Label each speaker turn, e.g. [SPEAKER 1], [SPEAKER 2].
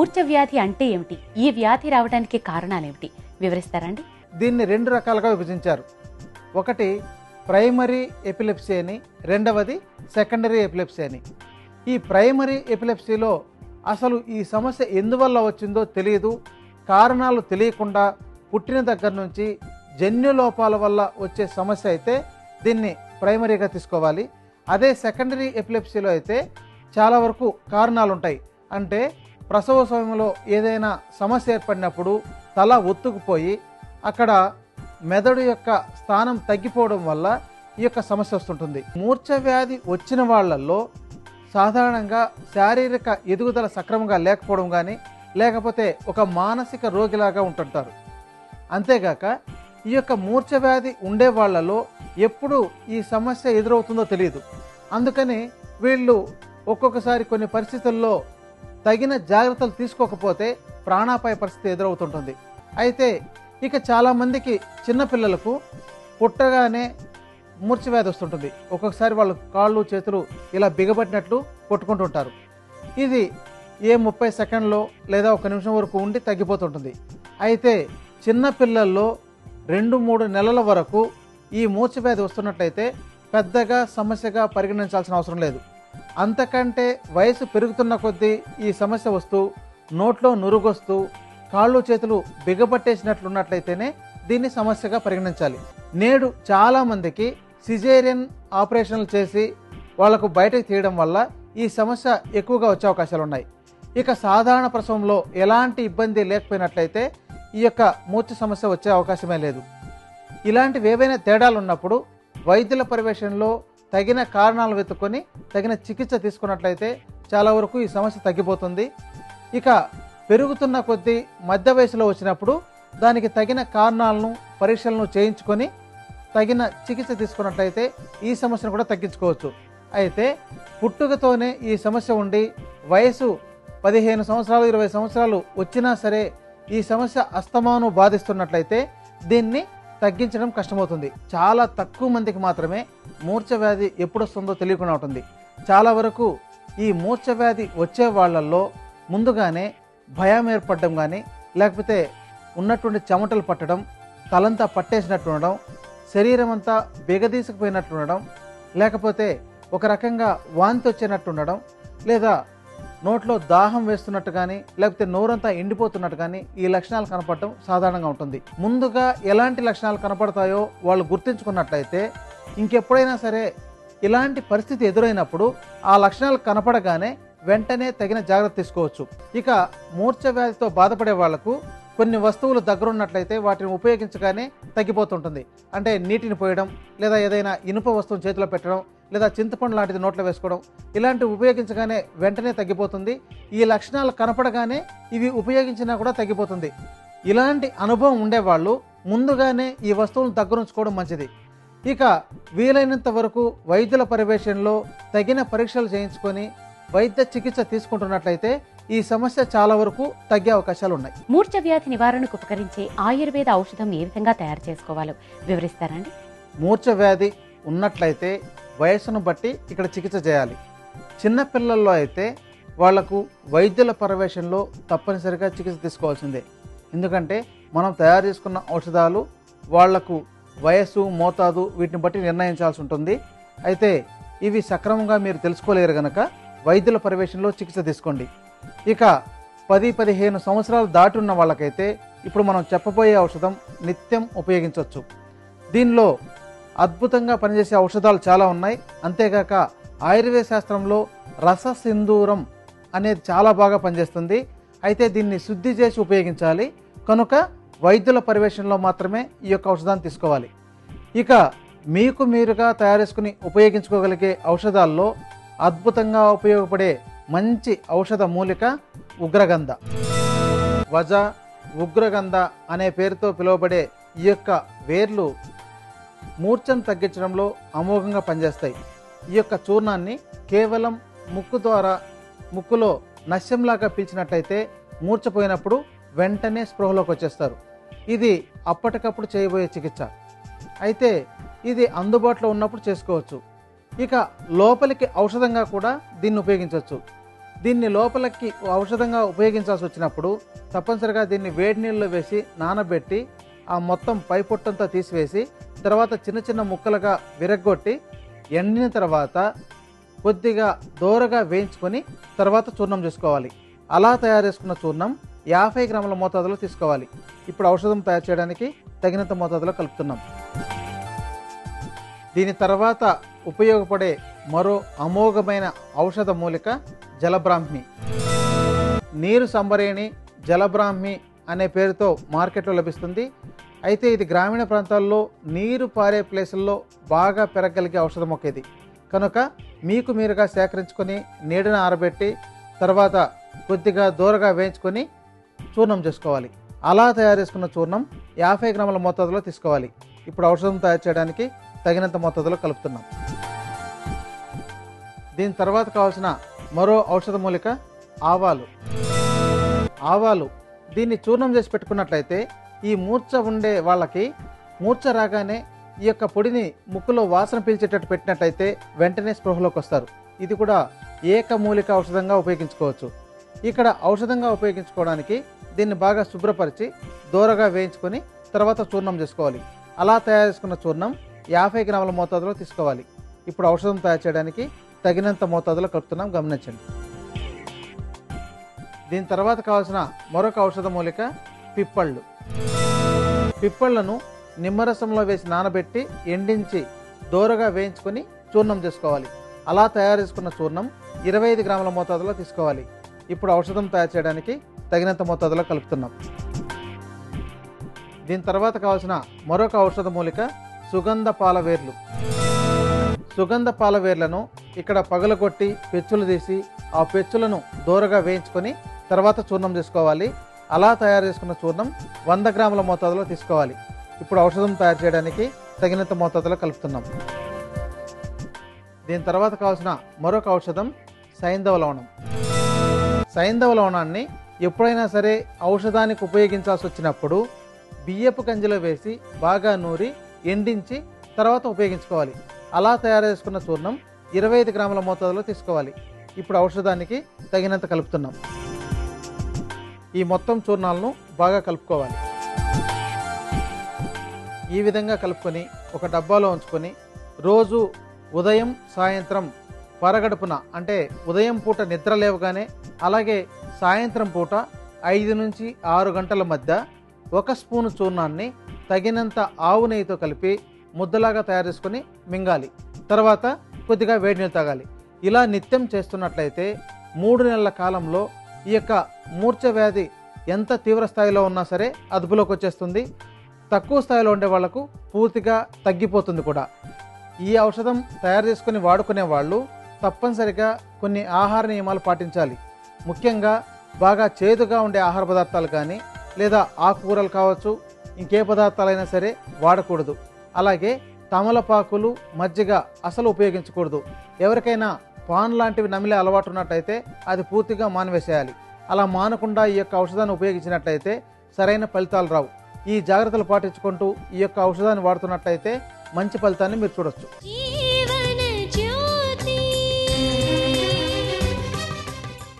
[SPEAKER 1] మూర్ఛ వ్యాధి అంటే ఏమిటి? ఈ వ్యాధి రావడానికి కారణాలేమిటి వివరిస్తారండి?
[SPEAKER 2] దీన్ని రెండు రకాలుగా విభజించారు. ఒకటి ప్రైమరీ ఎపిలెప్సీ అని రెండవది సెకండరీ ఎపిలెప్సీ అని. ఈ ప్రైమరీ ఎపిలెప్సీలో అసలు ఈ సమస్య ఎందువల్ల వచ్చిందో తెలియదు కారణాలు తెలియకుండా పుట్టిన దగ్గర నుంచి జన్యు లోపాల వల్ల వచ్చే సమస్య అయితే దీన్ని ప్రైమరీగా తీసుకోవాలి. అదే సెకండరీ ఎపిలెప్సీలో అయితే చాలా వరకు కారణాలు ఉంటాయి అంటే ప్రసవ సమయంలో ఏదైనా సమస్య ఏర్పడినప్పుడు తల ఒత్తుకుపోయి అక్కడ మెదడు యొక్క స్థానం తగ్గిపోవడం వల్ల ఈ యొక్క సమస్య వస్తుంటుంది. మూర్ఛ వ్యాధి వచ్చిన వాళ్ళల్లో సాధారణంగా శారీరక ఎదుగుదల సక్రమంగా లేకపోవడం కానీ లేకపోతే ఒక మానసిక రోగిలాగా ఉంటుంటారు. అంతేగాక ఈ యొక్క మూర్ఛ వ్యాధి ఉండే వాళ్ళలో ఎప్పుడు ఈ సమస్య ఎదురవుతుందో తెలియదు. అందుకని వీళ్ళు ఒక్కొక్కసారి కొన్ని పరిస్థితుల్లో తగిన జాగ్రత్తలు తీసుకోకపోతే ప్రాణాపాయ పరిస్థితి ఎదురవుతుంటుంది. అయితే ఇక చాలామందికి చిన్నపిల్లలకు పుట్టగానే మూర్ఛ వ్యాధి వస్తుంటుంది. ఒక్కొక్కసారి వాళ్ళు కాళ్ళు చేతులు ఇలా బిగబట్టినట్లు కొట్టుకుంటుంటారు. ఇది ఏ ముప్పై సెకండ్లో లేదా ఒక నిమిషం వరకు ఉండి తగ్గిపోతుంటుంది. అయితే చిన్నపిల్లల్లో రెండు మూడు నెలల వరకు ఈ మూర్ఛ వ్యాధి వస్తున్నట్లయితే పెద్దగా సమస్యగా పరిగణించాల్సిన అవసరం లేదు. అంతకంటే వయసు పెరుగుతున్న కొద్దీ ఈ సమస్య వస్తూ నోట్లో నురుగొస్తూ కాళ్ళు చేతులు బిగబట్టేసినట్లున్నట్లయితేనే దీన్ని సమస్యగా పరిగణించాలి. నేడు చాలామందికి సిజేరియన్ ఆపరేషన్లు చేసి వాళ్ళకు బయటకు తీయడం వల్ల ఈ సమస్య ఎక్కువగా వచ్చే అవకాశాలు ఉన్నాయి. ఇక సాధారణ ప్రసవంలో ఎలాంటి ఇబ్బంది లేకపోయినట్లయితే ఈ యొక్క మూర్ఛ సమస్య వచ్చే అవకాశమే లేదు. ఇలాంటివి ఏవైనా తేడాలు ఉన్నప్పుడు వైద్యుల పర్యవేక్షణలో తగిన కారణాలు వెతుక్కొని తగిన చికిత్స తీసుకున్నట్లయితే చాలా వరకు ఈ సమస్య తగ్గిపోతుంది. ఇక పెరుగుతున్న కొద్దీ మధ్య వయసులో వచ్చినప్పుడు దానికి తగిన కారణాలను పరీక్షలను చేయించుకొని తగిన చికిత్స తీసుకున్నట్లయితే ఈ సమస్యను కూడా తగ్గించుకోవచ్చు. అయితే పుట్టుకతోనే ఈ సమస్య ఉండి వయసు పదిహేను సంవత్సరాలు ఇరవై సంవత్సరాలు వచ్చినా సరే ఈ సమస్య అస్తమాను బాధిస్తున్నట్లయితే దీన్ని తగ్గించడం కష్టమవుతుంది. చాలా తక్కువ మందికి మాత్రమే మూర్ఛ వ్యాధి ఎప్పుడు వస్తుందో తెలియకుండా ఉంటుంది. చాలా వరకు ఈ మూర్ఛ వ్యాధి వచ్చే వాళ్ళల్లో ముందుగానే భయం ఏర్పడడం కానీ లేకపోతే ఉన్నటువంటి చెమటలు పట్టడం తలంతా పట్టేసినట్టు ఉండడం శరీరం అంతా బిగదీసుకుపోయినట్టు ఉండడం లేకపోతే ఒక రకంగా వాంతి వచ్చేనట్టు ఉండడం లేదా నోట్లో దాహం వేస్తున్నట్టు కానీ లేకపోతే నోరంతా ఎండిపోతున్నట్టు కానీ ఈ లక్షణాలు కనపడటం సాధారణంగా ఉంటుంది. ముందుగా ఎలాంటి లక్షణాలు కనపడతాయో వాళ్ళు గుర్తించుకున్నట్లయితే ఇంకెప్పుడైనా సరే ఇలాంటి పరిస్థితి ఎదురైనప్పుడు ఆ లక్షణాలు కనపడగానే వెంటనే తగిన జాగ్రత్త తీసుకోవచ్చు. ఇక మూర్ఛ వ్యాధితో బాధపడే వాళ్ళకు కొన్ని వస్తువులు దగ్గరున్నట్లయితే వాటిని ఉపయోగించగానే తగ్గిపోతుంటుంది. అంటే నీటిని పోయడం లేదా ఏదైనా ఇనుప వస్తువును చేతిలో పెట్టడం లేదా చింతపండు లాంటిది నోట్లో వేసుకోవడం ఇలాంటివి ఉపయోగించగానే వెంటనే తగ్గిపోతుంది. ఈ లక్షణాలు కనపడగానే ఇవి ఉపయోగించినా కూడా తగ్గిపోతుంది. ఇలాంటి అనుభవం ఉండేవాళ్ళు ముందుగానే ఈ వస్తువులను దగ్గరుంచుకోవడం మంచిది. ఇక వీలైనంత వరకు వైద్యుల పర్యవేక్షణలో తగిన పరీక్షలు చేయించుకొని వైద్య చికిత్స తీసుకుంటున్నట్లయితే ఈ సమస్య చాలా వరకు తగ్గే అవకాశాలు ఉన్నాయి.
[SPEAKER 1] మూర్ఛ వ్యాధి నివారణకు ఉపకరించే ఆయుర్వేద ఔషధం ఏ విధంగా తయారు చేసుకోవాలో వివరిస్తారండి
[SPEAKER 2] మూర్ఛ వ్యాధి ఉన్నట్లయితే వయసును బట్టి ఇక్కడ చికిత్స చేయాలి. చిన్న పిల్లల్లో అయితే వాళ్ళకు వైద్యుల పర్యవేక్షణలో తప్పనిసరిగా చికిత్స తీసుకోవాల్సిందే. ఎందుకంటే మనం తయారు చేసుకున్న ఔషధాలు వాళ్ళకు వయస్సు మోతాదు వీటిని బట్టి నిర్ణయించాల్సి ఉంటుంది. అయితే ఇవి సక్రమంగా మీరు తెలుసుకోలేరు గనక వైద్యుల పర్యవేక్షణలో చికిత్స తీసుకోండి. ఇక పది పదిహేను సంవత్సరాలు దాటున్న వాళ్ళకైతే ఇప్పుడు మనం చెప్పబోయే ఔషధం నిత్యం ఉపయోగించవచ్చు. దీనిలో అద్భుతంగా పనిచేసే ఔషధాలు చాలా ఉన్నాయి. అంతేగాక ఆయుర్వేద శాస్త్రంలో రస సింధూరం అనేది చాలా బాగా పనిచేస్తుంది. అయితే దీన్ని శుద్ధి చేసి ఉపయోగించాలి. కనుక వైద్యుల పర్యవేక్షణలో మాత్రమే ఈ యొక్క ఔషధాన్ని తీసుకోవాలి. ఇక మీకు మీరుగా తయారు చేసుకుని ఉపయోగించుకోగలిగే ఔషధాల్లో అద్భుతంగా ఉపయోగపడే మంచి ఔషధ మూలిక ఉగ్రగంధ. వజ ఉగ్రగంధ అనే పేరుతో పిలువబడే ఈ యొక్క వేర్లు మూర్ఛను తగ్గించడంలో అమోఘంగా పనిచేస్తాయి. ఈ యొక్క చూర్ణాన్ని కేవలం ముక్కు ద్వారా ముక్కులో నశ్యంలాగా పీల్చినట్లయితే మూర్చపోయినప్పుడు వెంటనే స్పృహలోకి వచ్చేస్తారు. ఇది అప్పటికప్పుడు చేయబోయే చికిత్స. అయితే ఇది అందుబాటులో ఉన్నప్పుడు చేసుకోవచ్చు. ఇక లోపలికి ఔషధంగా కూడా దీన్ని ఉపయోగించవచ్చు. దీన్ని లోపలికి ఔషధంగా ఉపయోగించాల్సి వచ్చినప్పుడు తప్పనిసరిగా దీన్ని వేడి నీళ్ళలో వేసి నానబెట్టి ఆ మొత్తం పై పొట్టంతా తీసివేసి తర్వాత చిన్న చిన్న ముక్కలుగా విరగ్గొట్టి ఎండిన తర్వాత కొద్దిగా దోరగా వేయించుకొని తర్వాత చూర్ణం చేసుకోవాలి. అలా తయారు చేసుకున్న చూర్ణం యాభై గ్రాముల మోతాదులో తీసుకోవాలి. ఇప్పుడు ఔషధం తయారు చేయడానికి తగినంత మోతాదులో కలుపుతున్నాం. దీని తర్వాత ఉపయోగపడే మరో అమోఘమైన ఔషధ మూలిక జలబ్రాహ్మి. నీరు సంబరేణి జలబ్రాహ్మి అనే పేరుతో మార్కెట్లో లభిస్తుంది. అయితే ఇది గ్రామీణ ప్రాంతాల్లో నీరు పారే ప్లేసుల్లో బాగా పెరగలిగే ఔషధ మొక్క ఇది కనుక మీకు మీరుగా సేకరించుకొని నీడను ఆరబెట్టి తర్వాత కొద్దిగా దూరగా వేయించుకొని చూర్ణం చేసుకోవాలి. అలా తయారు చేసుకున్న చూర్ణం యాభై గ్రాముల మోతాదులో తీసుకోవాలి. ఇప్పుడు ఔషధం తయారు చేయడానికి తగినంత మోతాదులో కలుపుతున్నాం. దీని తర్వాత కావాల్సిన మరో ఔషధ మూలిక ఆవాలు. ఆవాలు దీన్ని చూర్ణం చేసి పెట్టుకున్నట్లయితే ఈ మూర్ఛ ఉండే వాళ్ళకి మూర్ఛ రాగానే ఈ యొక్క పొడిని ముక్కులో వాసన పీల్చేటట్టు పెట్టినట్లయితే వెంటనే స్పృహలోకి వస్తారు. ఇది కూడా ఏకమూలిక ఔషధంగా ఉపయోగించుకోవచ్చు. ఇక్కడ ఔషధంగా ఉపయోగించుకోవడానికి దీన్ని బాగా శుభ్రపరిచి దూరగా వేయించుకొని తర్వాత చూర్ణం చేసుకోవాలి. అలా తయారు చేసుకున్న చూర్ణం యాభై గ్రాముల మోతాదులో తీసుకోవాలి. ఇప్పుడు ఔషధం తయారు చేయడానికి తగినంత మోతాదులో కలుపుతున్నాం. గమనించండి. దీని తర్వాత కావాల్సిన మరొక ఔషధ మూలిక పిప్పళ్ళు. పిప్పళ్ళను నిమ్మరసంలో వేసి నానబెట్టి ఎండించి దోరగా వేయించుకొని చూర్ణం చేసుకోవాలి. అలా తయారు చేసుకున్న చూర్ణం ఇరవై ఐదు గ్రాముల మోతాదులో తీసుకోవాలి. ఇప్పుడు ఔషధం తయారు చేయడానికి తగినంత మోతాదులో కలుపుతున్నాం. దీని తర్వాత కావాల్సిన మరొక ఔషధ మూలిక సుగంధ పాల వేర్లు సుగంధ పాల వేర్లను ఇక్కడ పగలగొట్టి పెచ్చులు తీసి ఆ పెచ్చులను దూరగా వేయించుకొని తర్వాత చూర్ణం చేసుకోవాలి అలా తయారు చేసుకున్న చూర్ణం వంద గ్రాముల మోతాదులో తీసుకోవాలి. ఇప్పుడు ఔషధం తయారు చేయడానికి తగినంత మోతాదులో కలుపుతున్నాం. దీని తర్వాత కావాల్సిన మరొక ఔషధం సైంధవ లవణం. సైంధవ లవణాన్ని ఎప్పుడైనా సరే ఔషధానికి ఉపయోగించాల్సి వచ్చినప్పుడు బియ్యపు కంజిలో వేసి బాగా నూరి ఎండించి తర్వాత ఉపయోగించుకోవాలి. అలా తయారు చేసుకున్న చూర్ణం ఇరవై ఐదు గ్రాముల మోతాదులో తీసుకోవాలి. ఇప్పుడు ఔషధానికి తగినంత కలుపుతున్నాం. ఈ మొత్తం చూర్ణాలను బాగా కలుపుకోవాలి. ఈ విధంగా కలుపుకొని ఒక డబ్బాలో ఉంచుకొని రోజు ఉదయం సాయంత్రం పరగడుపున అంటే ఉదయం పూట నిద్ర లేవగానే అలాగే సాయంత్రం పూట ఐదు నుంచి ఆరు గంటల మధ్య ఒక స్పూను చూర్ణాన్ని తగినంత ఆవు నెయ్యితో కలిపి ముద్దలాగా తయారు చేసుకొని మింగాలి. తర్వాత కొద్దిగా వేడి నీళ్ళు తాగాలి. ఇలా నిత్యం చేస్తున్నట్లయితే మూడు నెలల కాలంలో ఈ యొక్క మూర్ఛ వ్యాధి ఎంత తీవ్ర స్థాయిలో ఉన్నా సరే అదుపులోకి వచ్చేస్తుంది. తక్కువ స్థాయిలో ఉండే వాళ్ళకు పూర్తిగా తగ్గిపోతుంది కూడా. ఈ ఔషధం తయారు చేసుకుని వాడుకునే వాళ్ళు తప్పనిసరిగా కొన్ని ఆహార నియమాలు పాటించాలి. ముఖ్యంగా బాగా చేదుగా ఉండే ఆహార పదార్థాలు కానీ లేదా ఆకుకూరలు కావచ్చు ఇంకే పదార్థాలైనా సరే వాడకూడదు. అలాగే తమలపాకులు మజ్జిగ అసలు ఉపయోగించకూడదు. ఎవరికైనా పాన్ లాంటివి నమిలే అలవాటు ఉన్నట్టయితే అది పూర్తిగా మానివేసేయాలి. అలా మానకుండా ఈ యొక్క ఔషధాన్ని ఉపయోగించినట్టయితే సరైన ఫలితాలు రావు. ఈ జాగ్రత్తలు పాటించుకుంటూ ఈ యొక్క ఔషధాన్ని వాడుతున్నట్టయితే మంచి ఫలితాన్ని మీరు చూడొచ్చు.
[SPEAKER 3] ఈ